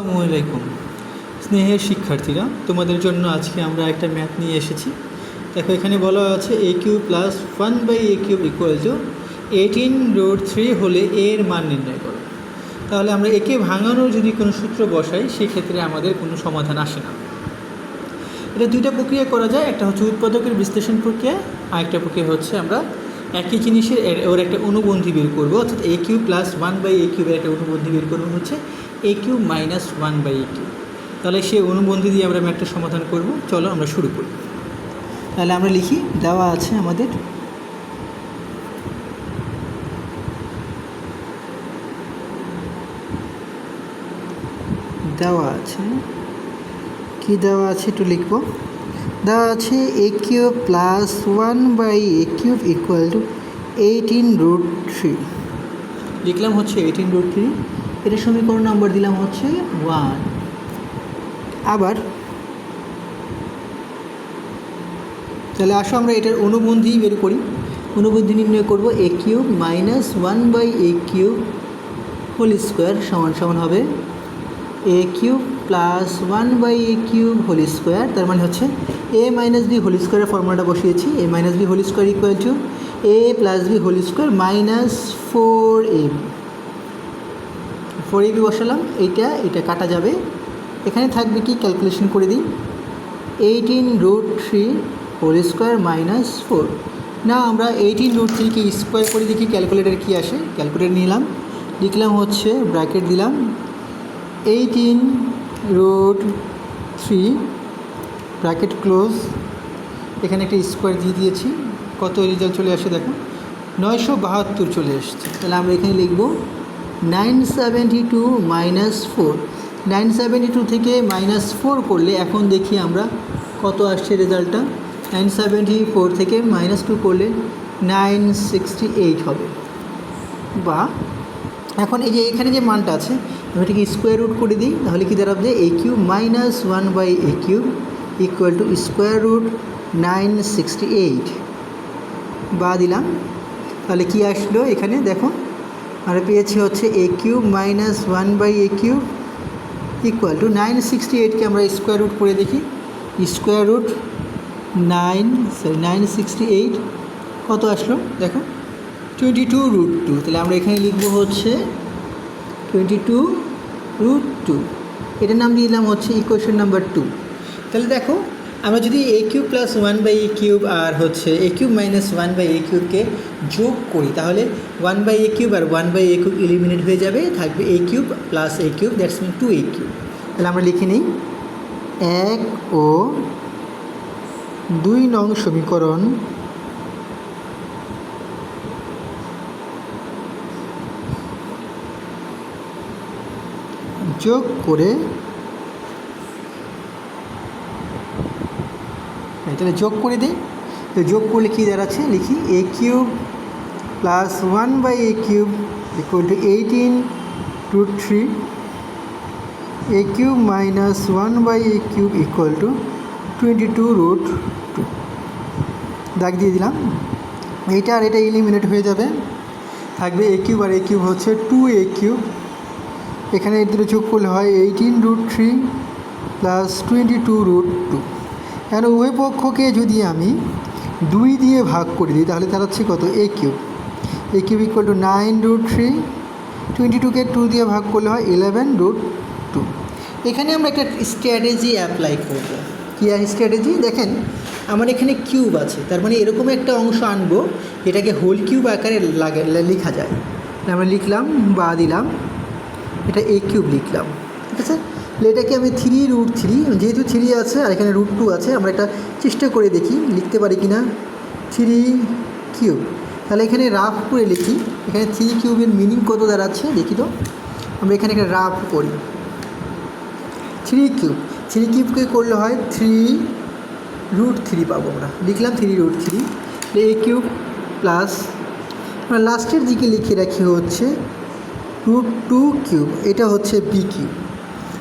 আসসালামু আলাইকুম। স্নেহের শিক্ষার্থীরা, তোমাদের জন্য আজকে আমরা একটা ম্যাথ নিয়ে এসেছি। দেখো, এখানে বলা আছে A cube plus one by A cube equal to eighteen root three হলে এর মান নির্ণয় করো। তাহলে আমরা একে ভাঙানোর যদি কোনো সূত্র বসাই, সেক্ষেত্রে আমাদের কোনো সমাধান আসে না। এটা দুইটা প্রক্রিয়া করা যায়, একটা হচ্ছে উৎপাদকের বিশ্লেষণ প্রক্রিয়া, আর একটা প্রক্রিয়া হচ্ছে আমরা একই জিনিসের ওর একটা অনুবন্ধী বের করব। অর্থাৎ A cube plus one by A কিউবের একটা অনুবন্ধী বের করব হচ্ছে A cube minus one by A cube তাহলে সেই অনুবন্ধী দিয়ে আমরা একটা সমাধান করব। চলো আমরা শুরু করি। তাহলে আমরা লিখি, দেওয়া আছে আমাদের দেওয়া আছে। কি দেওয়া আছে একটু লিখব। দেওয়া আছে A cube plus one by A cube equal to eighteen root three লিখলাম হচ্ছে এইটিন রুট থ্রি এটা সমীকরণ নম্বর দিলাম হচ্ছে ওয়ান আবার তাহলে আসো আমরা এটার অনুবন্ধী বের করি। অনুবন্ধী নির্ণয় করব A cube minus one by A cube whole square সমান সমান হবে A cube plus one by A cube whole square তার মানে হচ্ছে এ মাইনাস বি হোল স্কোয়ারের ফর্মুলাটা বসিয়েছি। A minus B whole square equal to A plus B whole square minus four A four A B বসালাম, এইটা এটা কাটা যাবে। এখানে থাকবে কি? ক্যালকুলেশন করে দিই। Eighteen root three whole square minus four না, আমরা এইটিন রুট থ্রিকে স্কোয়ার করে দেখি ক্যালকুলেটার কী আসে। ক্যালকুলেটার নিলাম, লিখলাম হচ্ছে ব্র্যাকেট দিলাম। Eighteen root three bracket close এখানে একটা স্কোয়ার দিয়ে দিয়েছি। কত রেজাল্ট চলে আসে দেখো? নয়শো বাহাত্তর চলে এসছে। তাহলে আমরা এখানে লিখব nine seventy two minus four. Nine seventy two থেকে মাইনাস ফোর করলে এখন দেখি আমরা কত আসছে রেজাল্টটা। নাইন সেভেন্টি ফোর থেকে মাইনাস টু করলে নাইন সিক্সটি এইট হবে। বা এখন এই যে এখানে যে মানটা আছে, আমি এটাকে স্কোয়ার রুট করে দিই, তাহলে কি দাঁড়াবে? A cube minus one by A cube equal to square root nine sixty eight. বা দিলাম। তাহলে কি আসলো এখানে? দেখো আমরা পেয়েছি হচ্ছে A cube minus one by A cube equal to nine sixty এইটকে আমরা স্কোয়ার রুট করে দেখি। Square root nine, sorry, nine sixty eight. কত আসলো? দেখো, টোয়েন্টি টু রুট টু। তাহলে আমরা এখানে লিখব হচ্ছে টোয়েন্টি টু রুট টু। এটার নাম দিলাম হচ্ছে ইকুয়েশন নাম্বার টু। তাহলে দেখো আমরা যদি A cube plus one by A cube আর হচ্ছে A cube minus one by A কিউবকে যোগ করি, তাহলে one by A cube R one by A cube eliminate হয়ে যাবে, থাকবে A cube plus A cube that's mean two A cube. তাহলে আমরা লিখে নিই, এক ও দুই নং সমীকরণ যোগ করে তাহলে যোগ করে দিই। তো যোগ করলে কী দাঁড়াচ্ছে? লিখি A cube plus one by A cube equal to eighteen two three A cube minus one by A cube equal to twenty two root two দাগ দিয়ে দিলাম। এইটা আর এটা ইলিমিনেট হয়ে যাবে। থাকবে এ কিউব আর এ কিউব হচ্ছে টু এ কিউব এখানে এর দুটো যোগ করলে হয় eighteen root three plus twenty two root two এখন উভয় পক্ষকে যদি আমি দুই দিয়ে ভাগ করে দিই, তাহলে তার হচ্ছে কত? A cube A cube equal to nine root three twenty টুকে টু দিয়ে ভাগ করলে হয় ইলেভেন রুট টু এখানে আমরা একটা স্ট্র্যাটেজি অ্যাপ্লাই করব। কী স্ট্র্যাটেজি দেখেন, আমার এখানে কিউব আছে, তার মানে এরকম একটা অংশ আনব, এটাকে হোল কিউব আকারে লাগে, লেখা যায়। আমরা লিখলাম বা দিলাম, এটা এ কিউব লিখলাম। ঠিক আছে? এটাকে আমি থ্রি রুট থ্রি যেহেতু থ্রি আছে আর এখানে রুট টু আছে, আমরা একটা চেষ্টা করে দেখি, লিখতে পারি কি না থ্রি কিউব তাহলে এখানে রাফ করে লিখি। এখানে থ্রি কিউবের মিনিং কত দাঁড়াচ্ছে? দেখি তো। আমরা এখানে একটা রাফ করি। থ্রি কিউব থ্রি কিউবকে করলে হয় থ্রি রুট থ্রি পাবো আমরা। লিখলাম three root three A cube plus আমরা লাস্টের দিকে লিখে রাখি হচ্ছে রুট টু কিউব এটা হচ্ছে বি কিউব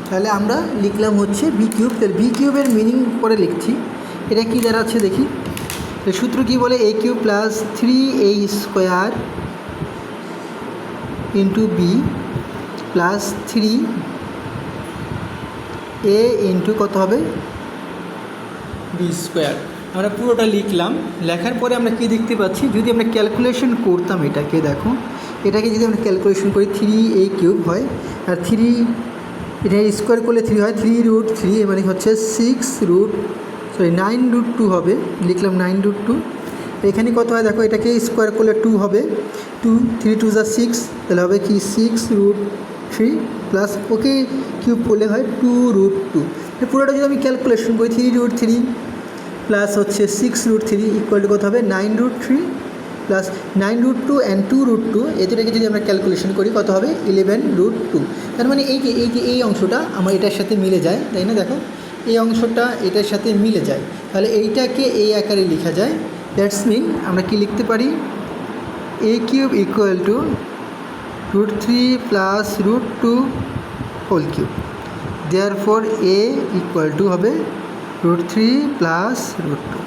তাহলে আমরা লিখলাম হচ্ছে বি কিউব তাহলে বি কিউবের মিনিং পরে লিখছি। এটা কী দাঁড়াচ্ছে দেখি। সূত্র কী বলে? A cube plus three A square into B plus three A into কত হবে? বি স্কোয়ার আমরা পুরোটা লিখলাম। লেখার পরে আমরা কী দেখতে পাচ্ছি? যদি আমরা ক্যালকুলেশন করতাম এটাকে, দেখো। এটাকে যদি আমরা ক্যালকুলেশন করি থ্রি এ কিউব হয়, আর থ্রি এটা স্কোয়ার করলে থ্রি হয় থ্রি রুট থ্রি মানে হচ্ছে six root sorry nine root two হবে। লিখলাম নাইন রুট টু এখানে কত হয়? দেখো, এটাকে স্কোয়ার করলে টু হবে। টু থ্রি টু যা সিক্স তাহলে হবে কি? Six root three plus okay cube করলে হয় টু রুট টু পুরোটা যদি আমি ক্যালকুলেশন করি থ্রি রুট থ্রি প্লাস হচ্ছে six root three equal to কত হবে? Nine root three plus nine root two and two root two এ দুটাকে যদি আমরা ক্যালকুলেশন করি, কত হবে? ইলেভেন রুট টু তার মানে এই যে এই যে, এই অংশটা আমার এটার সাথে মিলে যায়, তাই না? দেখো, এই অংশটা এটার সাথে মিলে যায়। তাহলে এইটাকে এই আকারে লেখা যায়। দ্যাটস মিন আমরা কি লিখতে পারি? A cube equal to root three plus root two whole cube therefore A equal to হবে root three plus root two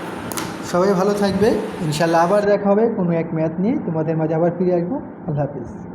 সবাই ভালো থাকবে। ইনশাল্লাহ আবার দেখা হবে কোনো এক ম্যাথ নিয়ে। তোমাদের মাঝে আবার ফিরে আসব। আল্লাহ হাফিজ।